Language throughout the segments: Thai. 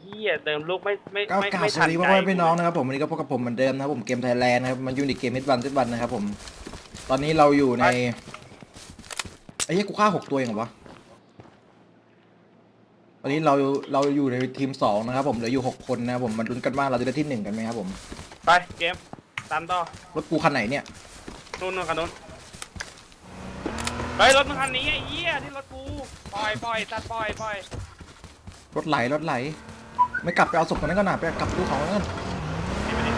เฮียเติมลูกไม่ไม่ก้าวไม่กราบไม่สทัวันสดีใจพ่อแม่พี่น้องนะครับผมวันนี้ก็พบกับผมเหมือนเดิมนะครับผมเกมไทยแลนด์นะครับมันอยู่ในเกมมิดวันมิดวันนะครับผม ตอนนี้เราอยู่ในไอ้เหี้ยกูฆ่าหกตัวเองเหรอวะตอนนี้เราเราอยู่ในทีมสองนะครับผมเหลืออยู่หกคนนะครับผมมันลุ้นกันว่าเราจะได้ที่หนึ่งกันไหมครับผมไปเกมตามต่อรถกูคันไหนเนี่ยนู่นนู่นคันนู้นเฮ้ยรถมึงคันนี้ไอ้เหี้ยที่รถกูปล่อยปล่อยตัดปล่อยปล่อยรถไหลรถไหล ไม่กลับไปเอาศพตรงนั้นก็หนาไปกลับไปดูของนั้นเห็นไหมดิ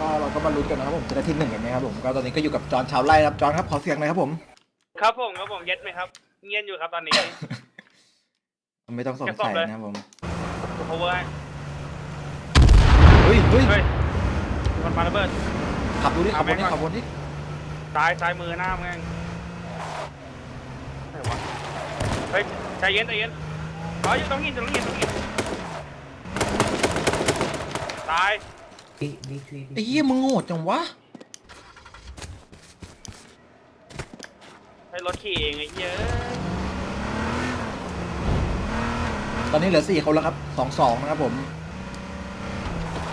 ก็เราก็มาลุ้นกันนะครับผมจะได้ที่หนึ่งกันไหมครับผมก็ตอนนี้ก็อยู่กับจอห์นชาวไร่ครับจอห์นครับขอเสียงหน่อยครับผม ครับผมครับผมเย็ดไหมครับ เงียนอยู่ครับตอนนี้ ไม่ต้องสงแกะศสัพยเลยนะครับผมกู cover ให้เฮ้ยเฮ้ยเฮ้ยมันมาระเบิดขับดูดิขับวนดิเอาแม่งก่อนขับวนดิซ้ายซ้ายมือหน้ามึงไงไหนวะเฮ้ยใจเย็นใจเย็นอ๋ออยู่ตรงหินตรงหินตรงหิน ตายดีดีทีไอ้เหี้ยมึงโง่จังวะให้รถขี่เองไอ้เหี้ยตอนนี้เหลือสี่คนแล้วครับสองสองนะครับผม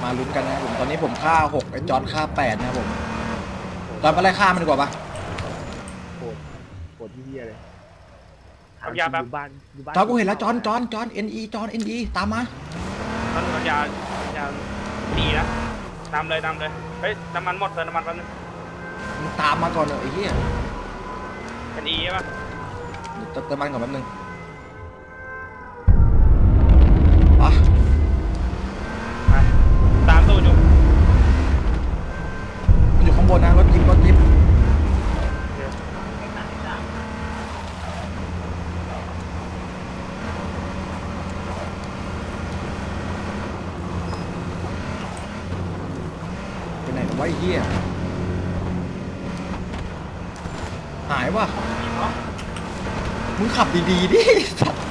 มาลุ้นกันนะครับผมตอนนี้ผมฆ่าหกไอ้จอนฆ่าแปดนะครับผมตอนไปไล่ฆ่ามันดีกว่าปะ โหดโหดที่เฮียเลยทำยาแบบ อยู่บ้านอยู่บ้านจอนกูเห็นแล้วจอนจอนจอนเอ็นอีจอนเอ็นอีตามมาต้นทำยาทำยา ดีนะตามเลยตามเลยเฮ้ยน้ำมันหมดเติมน้ำมันแป๊บนึงมึงตามมาก่อนเถอะไอ้เหี้ยเป็นอีใช่ปะเดี๋ยวเติมมันก่อนแป๊บนึงอะ มาตามตู้อยู่ มันอยู่ข้างบนนะรถจิ๊บรถจิ๊บ ไปไหนวะไอ้เหี้ยหายวะมึงขับดีๆดิสัตว์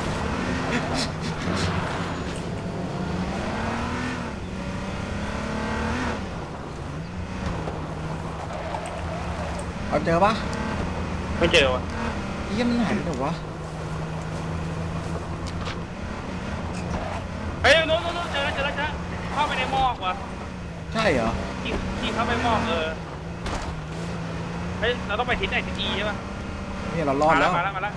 เอาเจอปะไม่เจอวะเหี้ยมันหายไปไหนวะเฮ้ยนู้นนู้นนู้นเจอแล้วเจอแล้วเจอแล้วเข้าไปในหมอกวะ ใช่เหรอขี่ขี่เข้าไปหมอกเออเฮ้ยเราต้องไปทิศไหนทิศอีใช่ปะเนี่ยเรารอดมาแล้แล้วว มาแล้วมาแล้ว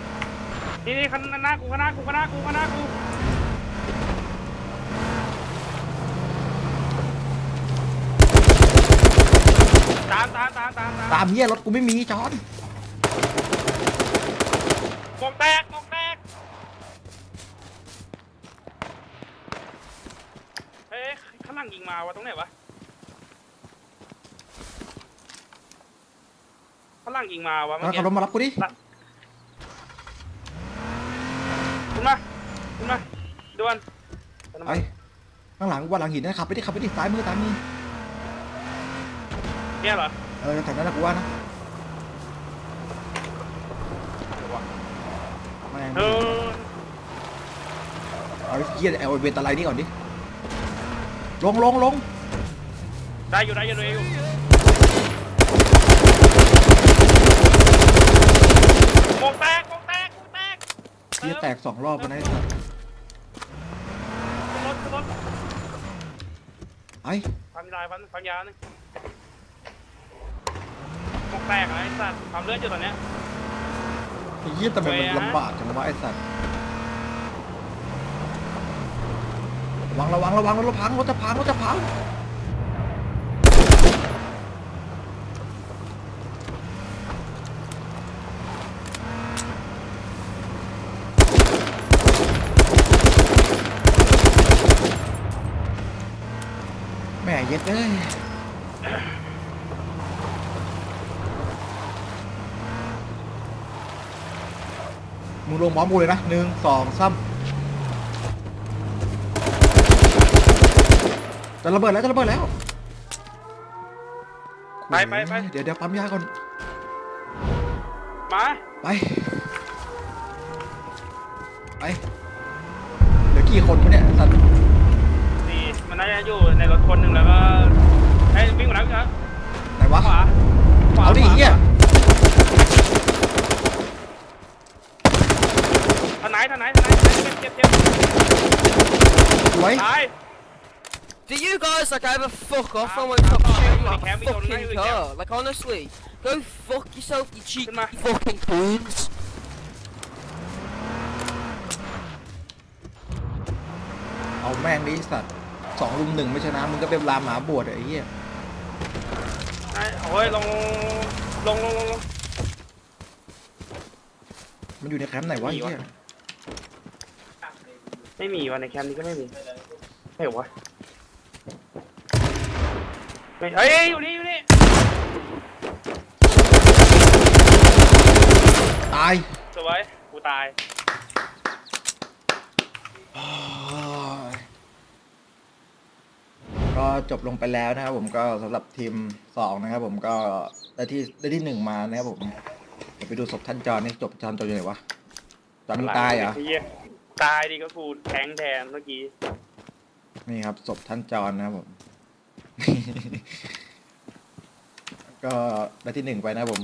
นี่นี่ข้างหน้ากูข้างหน้ากูข้างหน้ากูข้างหน้ากูตามตามตามตามตามตามเหี้ยรถกูไม่มีจอนหมวกแตกหมวกแตกเฮ้ยข้างหลังยิงมาวะตรงไหนวะ ข้างหลังยิงมาวะเมื่แล้อวกี้ขับรถมารับกูดิขึ้นมาขึ้นมาด่วนไปข้างหลังกูว่าหลังหินนะขับไปดิขับไปดิซ้ายมือซ้ายมือเนี่ยเหรอเออแถวนั้นนะกูว่านะแม่งเออเอาไอ้เหี้ยเอาไอ้เวนตะไลนี่ก่อนดิลงลงลงได้อยู่ได้อยู่ได้อยู่ หมวกแตกหมวกแตกหมวกแตกเหี้ยแตกสองรอบแล้วนะไอ้สัสขึ้นรถขึ้นรถไอ้ความยาวความความยาวนึงหมวกแตกอะไรไอ้สัตว์ความเลือดอยู่ตอนเนี้ยไอ้เหี้ยทำไมมันเว้ยฮะลำบากจังวะไอ้สัสระวังระวังระวังรถจะพังรถจะพังรถจะพัง เย็ดเอ้ยมึงลงพร้อมกูเลยนะหนึ่งสองสามจะระเบิดแล้วจะระเบิดแล้วไปไปไป เดี๋ยวเดี๋ยวปั๊มยาก่อน มา ไป ไป เหลือกี่คนวะเนี่ยสัตว์นี่ มันน่าจะอยู่ในรถคนหนึ่งแล้วก็ให้วิ่งมาแล้ววิ่งมาแล้วไหนวะ ขวาขวาเอาดิขวาเหี้ยทางไหนทางไหนทางไหนเจ็บเจ็บเจ็บสวยวย ตาย Do you guys like ever fuck off Ah, and won't stop ah, shooting ah, like ah, a we don't know, fucking we car? don't- Like honestly, go fuck yourself, you cheeky Come on. fucking coons. เอาแม่งดิสัตว์ สองลุมหนึ่งไม่ชนะมึงก็เป็นลามหมาบวชไอ้เหี้ยไอ้โอ้ยลงลงลงลงลงมันอยู่ในแคมป์ไหนวะไอ้มีวะเหี้ยไม่มีวันในแคมป์นี้ก็ไม่มีไม่เหรอวะไม่เฮ้ยอยู่นี่อยู่นี่ตายสวยกูตาย ก็จบลงไปแล้วนะครับผมก็สำหรับทีมสองนะครับผมก็ได้ที่ได้ที่หนึ่งมานะครับผมเดี๋ยวไปดูศพท่านจอห์นนี่จบจอห์นจอห์นอยู่ไหนวะจอห์นมึงตายเหรอ ไหี้ตายดิก็กูแทงแทนเมื่อกี้ นี่ครับศพท่านจอห์นนะครับผม ก็ได้ที่หนึ่งไปนะครับผม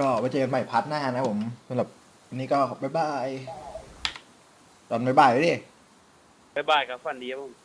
ก็ไว้เจอกันใหม่พาร์ทหน้านะครับผมสำหรับวันนี้ก็บ๊ายบายจอห์นบ๊ายบายเลยดิ บ๊ายบายกับฝันดีครับผม